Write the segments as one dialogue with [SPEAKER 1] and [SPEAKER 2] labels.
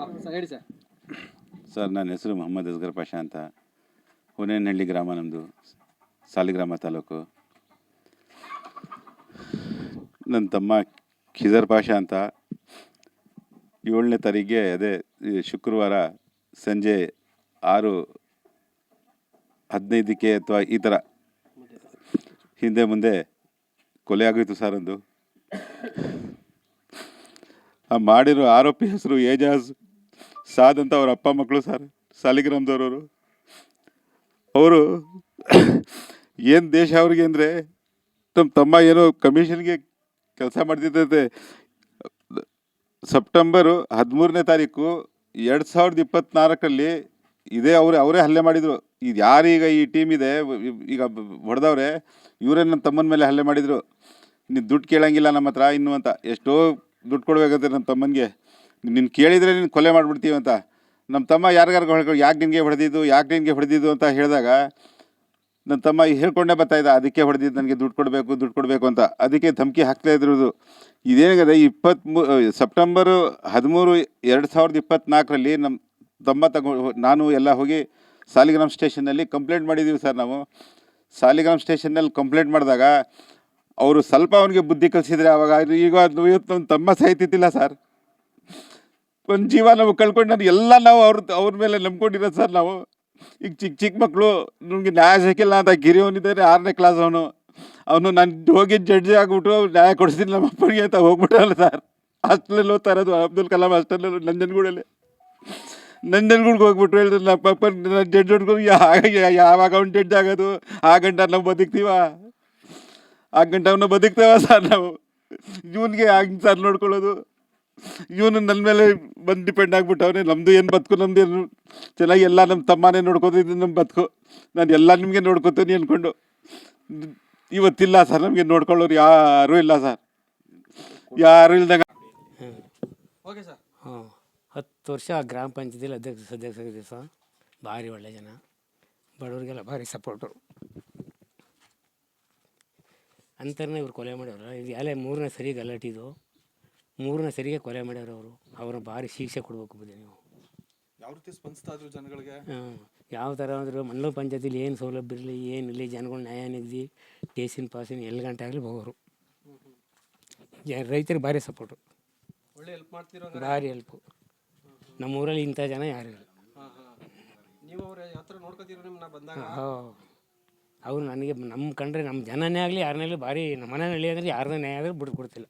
[SPEAKER 1] ಹೇಳಿ, sir.
[SPEAKER 2] Sir, ನನ್ನ ಹೆಸರು ಮೊಹಮ್ಮದ್ ಅಸ್ಗರ್ ಪಾಷಾ ಅಂತ. ಹುನೇನಹಳ್ಳಿ ಗ್ರಾಮ ನಮ್ಮದು ಸಾಲಿಗ್ರಾಮ ತಾಲೂಕು. ನನ್ನ ತಮ್ಮ ಖಿಜರ್ ಪಾಷಾ ಅಂತ. ಏಳನೇ ತಾರೀಕಿಗೆ ಅದೇ ಶುಕ್ರವಾರ ಸಂಜೆ ಆರು ಹದಿನೈದಕ್ಕೆ ಅಥವಾ ಈ ಥರ ಹಿಂದೆ ಮುಂದೆ ಕೊಲೆ ಆಗೋಯ್ತು ಸರ್ ಅಂದು. ಮಾಡಿರೋ ಆರೋಪಿ ಹೆಸರು ಏಜಾಜ್ ಸಾದ್ ಅಂತ ಅವ್ರ ಅಪ್ಪ ಮಕ್ಕಳು ಸರ್, ಸಾಲಿಗ್ರಾಮದವ್ರವರು. ಅವರು ಏನು ದೇಶ ಅವ್ರಿಗೆ ಅಂದರೆ ತಮ್ಮ ತಮ್ಮ ಏನೋ ಕಮಿಷನ್ಗೆ ಕೆಲಸ ಮಾಡ್ತಿದ್ದಂತೆ ಸೆಪ್ಟೆಂಬರು ಹದಿಮೂರನೇ ತಾರೀಕು ಎರಡು ಸಾವಿರದ ಇಪ್ಪತ್ತ್ನಾಲ್ಕರಲ್ಲಿ ಇದೇ ಅವರೇ ಅವರೇ ಹಲ್ಲೆ ಮಾಡಿದರು. ಇದು ಯಾರೀಗ ಈ ಟೀಮ್ ಇದೆ ಈಗ ಹೊಡೆದವ್ರೆ, ಇವರೇ ನನ್ನ ತಮ್ಮನ ಮೇಲೆ ಹಲ್ಲೆ ಮಾಡಿದರು. ನೀನು ದುಡ್ಡು ಕೇಳಂಗಿಲ್ಲ ನಮ್ಮ ಹತ್ರ ಇನ್ನು ಅಂತ. ಎಷ್ಟೋ ದುಡ್ಡು ಕೊಡ್ಬೇಕಂತೆ ನಮ್ಮ ತಮ್ಮನಿಗೆ. ನಿನ್ನ ಕೇಳಿದರೆ ನೀನು ಕೊಲೆ ಮಾಡಿಬಿಡ್ತೀವಿ ಅಂತ. ನಮ್ಮ ತಮ್ಮ ಯಾರಿಗಾರ ಹೇಳ್ಕೊ ಯಾಕೆ ನಿನಗೆ ಹೊಡೆದಿದ್ದು, ಯಾಕೆ ನಿನಗೆ ಹೊಡೆದಿದ್ದು ಅಂತ ಹೇಳಿದಾಗ ನನ್ನ ತಮ್ಮ ಹೇಳ್ಕೊಂಡೇ ಬರ್ತಾಯಿದ್ದ ಅದಕ್ಕೆ ಹೊಡೆದಿದ್ದು ನನಗೆ ದುಡ್ಡು ಕೊಡಬೇಕು ದುಡ್ಡು ಕೊಡಬೇಕು ಅಂತ. ಅದಕ್ಕೆ ಧಮಕಿ ಹಾಕ್ತಾ ಇದ್ರದು. ಇದೇನಿದೆ ಇಪ್ಪತ್ತ್ಮೂ ಸೆಪ್ಟೆಂಬರು ಹದಿಮೂರು ಎರಡು ಸಾವಿರದ ಇಪ್ಪತ್ತ್ನಾಲ್ಕರಲ್ಲಿ ನಮ್ಮ ತಮ್ಮ ತಗೊ ನಾನು ಎಲ್ಲ ಹೋಗಿ ಸಾಲಿಗ್ರಾಮ್ ಸ್ಟೇಷನ್ನಲ್ಲಿ ಕಂಪ್ಲೇಂಟ್ ಮಾಡಿದ್ದೀವಿ ಸರ್ ನಾವು. ಸಾಲಿಗ್ರಾಮ್ ಸ್ಟೇಷನ್ನಲ್ಲಿ ಕಂಪ್ಲೇಂಟ್ ಮಾಡಿದಾಗ, ಅವರು ಸ್ವಲ್ಪ ಅವನಿಗೆ ಬುದ್ಧಿ ಕಲಿಸಿದರೆ ಆವಾಗ ಈಗ ಇವತ್ತು ನಮ್ಮ ತಮ್ಮ ಸಾಯ್ತಿದ್ದಿಲ್ಲ ಸರ್. ಒಂದು ಜೀವ ನಾವು ಕಳ್ಕೊಂಡು ನಾನು ಎಲ್ಲ ನಾವು ಅವ್ರ ಅವ್ರ ಮೇಲೆ ನಂಬ್ಕೊಂಡಿರೋದು ಸರ್ ನಾವು. ಈಗ ಚಿಕ್ಕ ಚಿಕ್ಕ ಮಕ್ಕಳು ನಮಗೆ ನ್ಯಾಯ ಸಿಕ್ಕಿಲ್ಲ ಅಂತ ಗಿರಿ ಅವನಿದ್ದಾರೆ ಆರನೇ ಕ್ಲಾಸ್ ಅವನು. ಅವನು ನಾನು ಹೋಗಿ ಜಡ್ಜಿ ಆಗಿಬಿಟ್ಟು ನ್ಯಾಯ ಕೊಡಿಸ್ತೀನಿ ನಮ್ಮ ಅಪ್ಪನಿಗೆ ಅಂತ ಹೋಗ್ಬಿಟ್ಟಲ್ಲ ಸರ್. ಹಾಸ್ಟೆಲಲ್ಲಿ ಓದ್ತಾ ಅಬ್ದುಲ್ ಕಲಾಂ ಹಾಸ್ಟೆಲಲ್ಲಿ, ನಂಜನಗೂಡಲ್ಲಿ. ನಂಜನಗೂಡ್ಗೆ ಹೋಗ್ಬಿಟ್ಟು ಹೇಳಿದ್ರು ನಮ್ಮ ಪಪ್ಪ ಜಡ್ಜ್ ಹೊಡ್ಕೊಂಡು ಯಾವಾಗ ಅವ್ನು ಜಡ್ಜ್ ಆಗೋದು? ಆ ಗಂಟ ನಾವು ಬದುಕ್ತೀವ? ಆ ಗಂಟ ಅವನ್ನ ಬದುಕ್ತೇವ ಸರ್ ನಾವು? ಜೂನ್ಗೆ ಹಂಗೆ ಸರ್ ನೋಡ್ಕೊಳ್ಳೋದು? ಇವನು ನನ್ನ ಮೇಲೆ ಬಂದು ಡಿಪೆಂಡ್ ಆಗ್ಬಿಟ್ಟು ಅವನೇ ನಮ್ಮದು ಏನು ಬದುಕು ನಮ್ಮದು ಏನು ಚೆನ್ನಾಗಿ ಎಲ್ಲ ನಮ್ಮ ತಮ್ಮನೇ ನೋಡ್ಕೋತಿದ್ದು ನಮ್ಮ ಬದುಕು. ನಾನು ಎಲ್ಲ ನಿಮಗೆ ನೋಡ್ಕೋತೀನಿ ಅಂದ್ಕೊಂಡು ಇವತ್ತಿಲ್ಲ ಸರ್ ನಮಗೆ ನೋಡ್ಕೊಳ್ಳೋರು ಯಾರೂ ಇಲ್ಲ ಸರ್. ಯಾರೂ ಇಲ್ದಂಗೆ
[SPEAKER 1] ಓಕೆ ಸರ್.
[SPEAKER 3] ಹಾಂ ಹತ್ತು ವರ್ಷ ಗ್ರಾಮ ಪಂಚಾಯತಿಲಿ ಅಧ್ಯಕ್ಷ ಸದಸ್ಯರಿದ್ದೀವಿ ಸರ್. ಭಾರಿ ಒಳ್ಳೆ ಜನ. ಬಡವರಿಗೆಲ್ಲ ಭಾರಿ ಸಪೋರ್ಟು. ಅಂತರನೇ ಇವ್ರು ಕೊಲೆ ಮಾಡ್ಯಾರ ಇದು ಎಲೆ ಮೂರನೇ ಸರಿ ಗಲಾಟಿದು ಮೂರನೇ ಸರಿಗೆ ಕೊಲೆ ಮಾಡ್ಯಾರ ಅವರು. ಅವ್ರ ಭಾರಿ ಶಿಕ್ಷೆ ಕೊಡ್ಬೇಕು ಬುದ್ಧಿ ನೀವು.
[SPEAKER 1] ಯಾವ ರೀತಿ ಸ್ಪಂದಿಸ್ತಾ ಇದ್ರು ಜನಗಳಿಗೆ?
[SPEAKER 3] ಹಾಂ ಯಾವ ಥರ ಅಂದ್ರೆ ಮಂಡಲ ಪಂಚಾಯತಿಲಿ ಏನು ಸೌಲಭ್ಯ ಇರಲಿ ಏನಿರಲಿ ಜನಗಳು ನ್ಯಾಯ ನಿಗದಿ ಟೇಸಿನ ಪಾಸಿನ ಎಲ್ಲಿ ಗಂಟೆ ಆಗಲಿ ಹೋಗೋರು. ಜ ರೈತರಿಗೆ ಭಾರಿ ಸಪೋರ್ಟು
[SPEAKER 1] ಒಳ್ಳೆ ಹೆಲ್ಪ್ ಮಾಡ್ತಿರೋ
[SPEAKER 3] ಭಾರಿ ಹೆಲ್ಪು ನಮ್ಮ ಊರಲ್ಲಿ ಇಂಥ ಜನ ಯಾರು ಇಲ್ಲ.
[SPEAKER 1] ನೀವು ಅವ್ರ ಯಾವ ಥರ ನೋಡ್ಕೊತೀರೋ ನಿಮ್ಮನ್ನ ಬಂದಾಗ?
[SPEAKER 3] ಅವ್ರು ನನಗೆ ನಮ್ಮ ಕಂಡ್ರೆ ನಮ್ಮ ಜನನೇ ಆಗಲಿ ಯಾರನ್ನೇ ಭಾರಿ ನಮ್ಮ ಮನೆಯಲ್ಲಿ ಅಂದರೆ ಯಾರನ್ನ ನ್ಯಾಯ ಆದ್ರೆ ಬಿಟ್ಟು ಕೊಡ್ತಿಲ್ಲ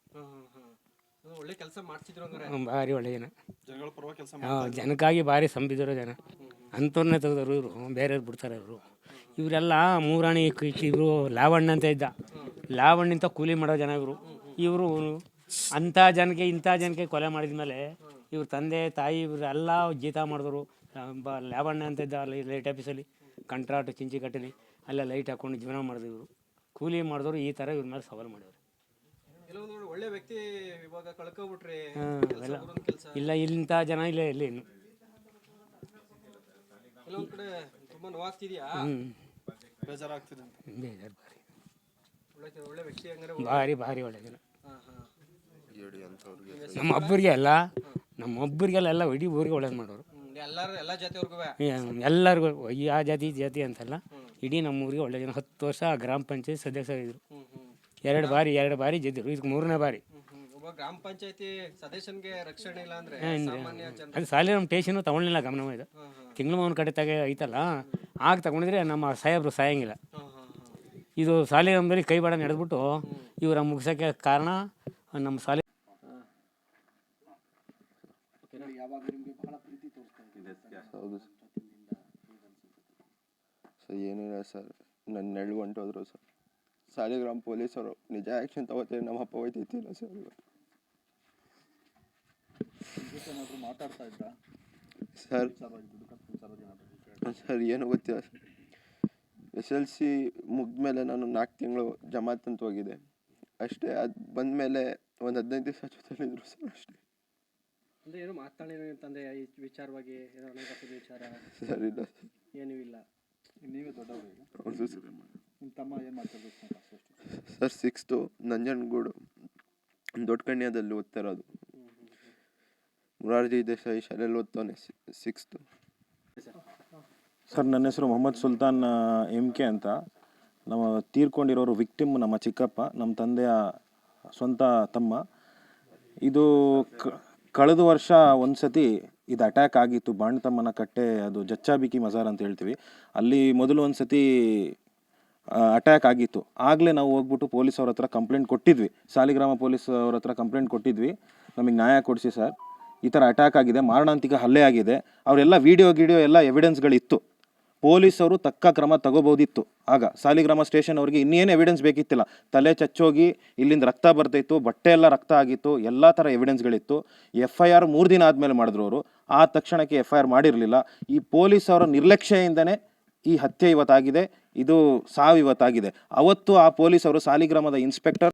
[SPEAKER 1] ಒಳ್ಳೆ ಕೆಲಸ ಮಾಡ್ತಿದ್ರು ಹಂಗಾರೆ
[SPEAKER 3] ಹ್ಮ್, ಭಾರಿ ಒಳ್ಳೆ ಜನ.
[SPEAKER 1] ಜನಗಳ ಪರವಾಗಿ ಕೆಲಸ
[SPEAKER 3] ಹಾಂ ಜನಕ್ಕಾಗಿ ಭಾರಿ ಸಂಬಿದ್ರು ಜನ. ಅಂಥವ್ರನ್ನೇ ತೆಗೆದವರು ಇವರು ಬೇರೆಯವ್ರು ಬಿಡ್ತಾರೆ ಇವರು. ಇವರೆಲ್ಲ ಮೂರಾಣಿ ಇವರು ಲಾವಣ್ಣ ಅಂತ ಇದ್ದ. ಲಾವಣ್ಣ ಅಂತ ಕೂಲಿ ಮಾಡೋ ಜನ ಇವರು. ಇವರು ಅಂಥ ಜನಕ್ಕೆ ಇಂಥ ಜನಕ್ಕೆ ಕೊಲೆ ಮಾಡಿದ ಮೇಲೆ ಇವ್ರ ತಂದೆ ತಾಯಿ ಇವರು ಎಲ್ಲ ಜೀತ ಮಾಡಿದ್ರು. ಬ ಲಾವಣ್ಣ ಅಂತ ಇದ್ದ ಅಲ್ಲಿ ಲೈಟ್ ಆಫೀಸಲ್ಲಿ ಕಂಟ್ರಾಟ್ ಚಿಂಚಿ ಕಟ್ಟಲಿ ಅಲ್ಲ ಲೈಟ್ ಹಾಕ್ಕೊಂಡು ಜೀವನ ಮಾಡಿದ್ರು ಇವರು. ಕೂಲಿ ಮಾಡಿದವರು ಈ ಥರ ಇವ್ರ ಮೇಲೆ ಸವಾಲು ಮಾಡಿದ್ರು
[SPEAKER 1] ಕೆಲವೊಂದು ಒಳ್ಳೆ ವ್ಯಕ್ತಿ ಇವಾಗ ಕಳ್ಕೊಬಿಟ್ರಿ
[SPEAKER 3] ಇಲ್ಲ ಇಂಥ ಜನ ಇಲ್ಲ ಇಲ್ಲಿ ಇನ್ನು
[SPEAKER 1] ಕೆಲವೊಂದ್ ಕಡೆ ತುಂಬಾ ನೋವಾಗ್ತಿದ್ಯಾ?
[SPEAKER 3] ಹ್ಞೂ
[SPEAKER 1] ಬೇಜಾರಾಗ್ತಿದೆ ಅಂತ.
[SPEAKER 3] ಬೇಜಾರು ಭಾರಿ.
[SPEAKER 1] ಒಳ್ಳೆ ಒಳ್ಳೆ ವ್ಯಕ್ತಿ ಹಂಗಾರೆ
[SPEAKER 3] ಭಾರಿ ಭಾರಿ ಒಳ್ಳೆ ಜನ. ನಮ್ಮ ಒಬ್ಬರಿಗೆ ಅಲ್ಲ ನಮ್ಮ ಒಬ್ಬರಿಗೆಲ್ಲ ಎಲ್ಲ ಇಡೀ ಊರಿಗೆ ಒಳ್ಳೇದು ಮಾಡೋರು.
[SPEAKER 1] ಎಲ್ಲಾರು ಎಲ್ಲ ಜಾತಿಯವ್ರಿಗೂ
[SPEAKER 3] ಎಲ್ಲರಿಗೂ ಈ ಆ ಜಾತಿ ಜಾತಿ ಅಂತಲ್ಲ ಇಡೀ ನಮ್ಮ ಊರಿಗೆ ಒಳ್ಳೆ ಜನ. ಹತ್ತು ವರ್ಷ ಗ್ರಾಮ ಪಂಚಾಯತ್ ಸದಸ್ಯರಿದ್ರು. ಎರಡು ಬಾರಿ ಎರಡು ಬಾರಿ ಗೆದ್ದರು ಇದಕ್ಕೆ ಮೂರನೇ ಬಾರಿ.
[SPEAKER 1] ಒಬ್ಬ ಗ್ರಾಮ ಪಂಚಾಯತಿ ಸದಸ್ಯನಿಗೆ ರಕ್ಷಣೆ ಇಲ್ಲ ಅಂದ್ರೆ ಸಾಮಾನ್ಯ ಜನ
[SPEAKER 3] ಅದು ಸಾಲಿ ನಮ್ಮ ಟೇಷನು ತಗೊಳ್ಳಿಲ್ಲ ಗಮನ ಇದು. ತಿಂಗಳ ಮಗನ ಕಡೆ ತಗ ಐತಲ್ಲ ಆಗ ತಗೊಂಡಿದ್ರೆ ನಮ್ಮ ಸಾಹೇಬ್ರು ಸಾಯಂಗಿಲ್ಲ. ಇದು ಸಾಲಿ ನಮ್ಮಲ್ಲಿ ಕೈ ಬಾಡ ನಡೆದ್ಬಿಟ್ಟು ಇವರ ಮುಗಿಸೋಕೆ ಕಾರಣ ನಮ್ಮ ಸಾಲಿ
[SPEAKER 4] ಹೌದು ಸರ್. ಏನಿಲ್ಲ ಸರ್. ನನ್ನ ನೆರಳು ಹೊಂಟೋದ್ರು ಸರ್. ಸಾಲಿಗ್ರಾಮ್ ಪೊಲೀಸರು ನಿಜ ಆ್ಯಕ್ಷನ್ ತಗೋತೀರಿ ನಮ್ಮ ಅಪ್ಪ ಹೋಯ್ತಿತ್ತಿಲ್ಲ ಸರ್ ಇವತ್ತು ಸರ್ ಸರ್ ಏನು ಗೊತ್ತಿಲ್ಲ ಸರ್ ಎಸ್ ಎಲ್ ಸಿ ಮುಗಿದ್ಮೇಲೆ ನಾನು ನಾಲ್ಕು ತಿಂಗಳು ಜಮಾತ್ ಅಂತ ಹೋಗಿದೆ. ಅಷ್ಟೇ ಅದು ಬಂದಮೇಲೆ ಒಂದು ಹದಿನೈದು ದಿವಸ ಜೊತೆಲಿದ್ರು ಸರ್ ಅಷ್ಟೇ.
[SPEAKER 1] ಅಂದ್ರೆ ಏನು ಮಾತಾಡಿರೋ ತಂದೆ ಈ ವಿಚಾರವಾಗಿ ಏನೋ ವಿಚಾರ.
[SPEAKER 4] ಸರ್ ಇಲ್ಲ
[SPEAKER 1] ಏನೂ ಇಲ್ಲ.
[SPEAKER 5] ನೀವೇ ದೊಡ್ಡವರು
[SPEAKER 4] ಹೌದು ಸರ್
[SPEAKER 5] ನಿಮ್ಮ ತಮ್ಮ ಏನು
[SPEAKER 4] ಸರ್ ಸಿಕ್ಸ್ತು ನಂಜನಗೂಡು ದೊಡ್ಡ ಕಣ್ಯದಲ್ಲಿ ಓದ್ತಾ ಇರೋದು ಮುರಾರ್ಜಿ ದೇಸಾಯಿ ಶಾಲೆಯಲ್ಲಿ ಓದ್ತಾನೆ ಸಿಕ್ಸ್ತು
[SPEAKER 6] ಸರ್ ನನ್ನ ಹೆಸರು ಮೊಹಮ್ಮದ್ ಸುಲ್ತಾನ್ ಎಂ ಕೆ ಅಂತ. ನಮ್ಮ ತೀರ್ಕೊಂಡಿರೋರು ವಿಕ್ಟಿಮ್ ನಮ್ಮ ಚಿಕ್ಕಪ್ಪ ನಮ್ಮ ತಂದೆಯ ಸ್ವಂತ ತಮ್ಮ. ಇದು ಕಳೆದ ವರ್ಷ ಒಂದು ಸತಿ ಇದು ಅಟ್ಯಾಕ್ ಆಗಿತ್ತು. ಬಾಣ್ತಮ್ಮನ ಕಟ್ಟೆ ಅದು ಜಚ್ಚಾಬಿಕಿ ಮಜಾರ್ ಅಂತ ಹೇಳ್ತೀವಿ. ಅಲ್ಲಿ ಮೊದಲು ಒಂದು ಸತಿ ಅಟ್ಯಾಕ್ ಆಗಿತ್ತು. ಆಗಲೇ ನಾವು ಹೋಗ್ಬಿಟ್ಟು ಪೊಲೀಸ್ ಅವ್ರ ಹತ್ರ ಕಂಪ್ಲೇಂಟ್ ಕೊಟ್ಟಿದ್ವಿ. ಸಾಲಿಗ್ರಾಮ ಪೊಲೀಸ್ ಅವ್ರ ಹತ್ರ ಕಂಪ್ಲೇಂಟ್ ಕೊಟ್ಟಿದ್ವಿ. ನಮಗೆ ನ್ಯಾಯ ಕೊಡಿಸಿ ಸರ್ ಈ ಥರ ಅಟ್ಯಾಕ್ ಆಗಿದೆ, ಮಾರಣಾಂತಿಕ ಹಲ್ಲೆ ಆಗಿದೆ. ಅವರೆಲ್ಲ ವಿಡಿಯೋ ಗಿಡಿಯೋ ಎಲ್ಲ ಎವಿಡೆನ್ಸ್ಗಳಿತ್ತು ಪೊಲೀಸರು ತಕ್ಕ ಕ್ರಮ ತಗೋಬೋದಿತ್ತು. ಆಗ ಸಾಲಿಗ್ರಾಮ ಸ್ಟೇಷನ್ ಅವ್ರಿಗೆ ಇನ್ನೇನು ಎವಿಡೆನ್ಸ್ ಬೇಕಿತ್ತಿಲ್ಲ. ತಲೆ ಚಚ್ಚೋಗಿ ಇಲ್ಲಿಂದ ರಕ್ತ ಬರ್ತಾಯಿತ್ತು ಬಟ್ಟೆ ಎಲ್ಲ ರಕ್ತ ಆಗಿತ್ತು, ಎಲ್ಲ ಥರ ಎವಿಡೆನ್ಸ್ಗಳಿತ್ತು ಎಫ್ ಐ ಆರ್ ಮೂರು ದಿನ ಆದಮೇಲೆ ಮಾಡಿದ್ರು ಅವರು. ಆ ತಕ್ಷಣಕ್ಕೆ ಎಫ್ ಐ ಆರ್ ಮಾಡಿರಲಿಲ್ಲ. ಈ ಪೊಲೀಸ್ ಅವರ ನಿರ್ಲಕ್ಷ್ಯದಿಂದನೇ ಈ ಹತ್ಯೆ ಇವತ್ತಾಗಿದೆ. ಇದು ಸಾವು ಇವತ್ತಾಗಿದೆ. ಅವತ್ತು ಆ ಪೊಲೀಸರು ಸಾಲಿಗ್ರಾಮದ ಇನ್ಸ್ಪೆಕ್ಟರ್